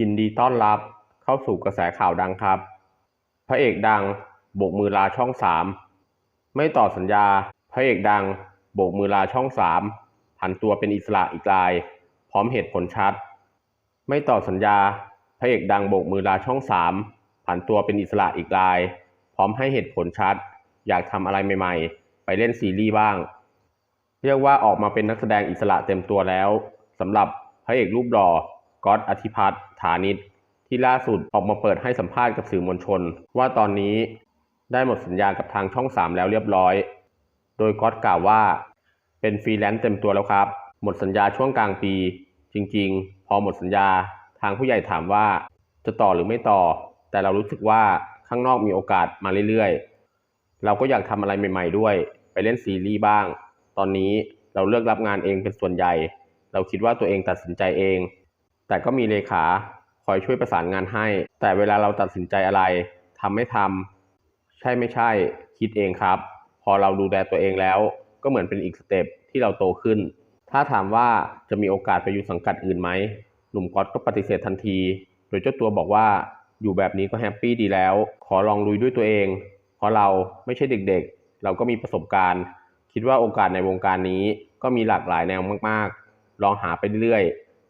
ยินดีต้อนรับเข้าสู่กระแสข่าวดังครับ พระเอกดังโบกมือลาช่องสามไม่ต่อสัญญา พระเอกดังโบกมือลาช่องสามผันตัวเป็นอิสระอีกราย พร้อมเหตุผลชัด ไม่ต่อสัญญา พระเอกดังโบกมือลาช่องสามผันตัวเป็นอิสระอีกราย พร้อมให้เหตุผลชัด อยากทำอะไรใหม่ๆ ไปเล่นซีรีส์บ้าง เรียกว่าออกมาเป็นนักแสดงอิสระเต็มตัวแล้วสำหรับพระเอกรูปหล่อ ก๊อตอธิพัฒน์ฐานิตที่ล่าสุดออกมาเปิดให้สัมภาษณ์กับสื่อมวลชน ว่าตอนนี้ได้หมดสัญญากับทางช่อง 3 แล้วเรียบร้อย โดยก๊อตกล่าวว่า เป็นฟรีแลนซ์เต็มตัวแล้วครับ หมดสัญญาช่วงกลางปี จริงๆ พอหมดสัญญาทางผู้ใหญ่ถามว่า จะต่อหรือไม่ต่อ แต่เรารู้สึกว่าข้างนอกมีโอกาสมาเรื่อยๆ เราก็อยากทำอะไรใหม่ ๆ ด้วย ไปเล่นซีรีส์บ้าง ตอนนี้เราเลือกรับงานเองเป็นส่วนใหญ่ เราคิดว่าตัวเองตัดสินใจเอง แต่ก็มีเลขาคอยช่วยประสานงานให้ แต่เวลาเราตัดสินใจอะไรทำไม่ทำใช่ไม่ใช่คิดเองครับ พอเราดูแลตัวเองแล้ว ก็เหมือนเป็นอีกสเต็ปที่เราโตขึ้น ถ้าถามว่าจะมีโอกาสไปอยู่สังกัดอื่นไหมหนุ่มก๊อตก็ปฏิเสธทันที โดยเจ้าตัวบอกว่าอยู่แบบนี้ก็แฮปปี้ดีแล้ว ขอลองลุยด้วยตัวเอง เพราะเราไม่ใช่เด็กๆ เราก็มีประสบการณ์ คิดว่าโอกาสในวงการนี้ก็มีหลากหลายแนวมากๆ ลองหาไปเรื่อย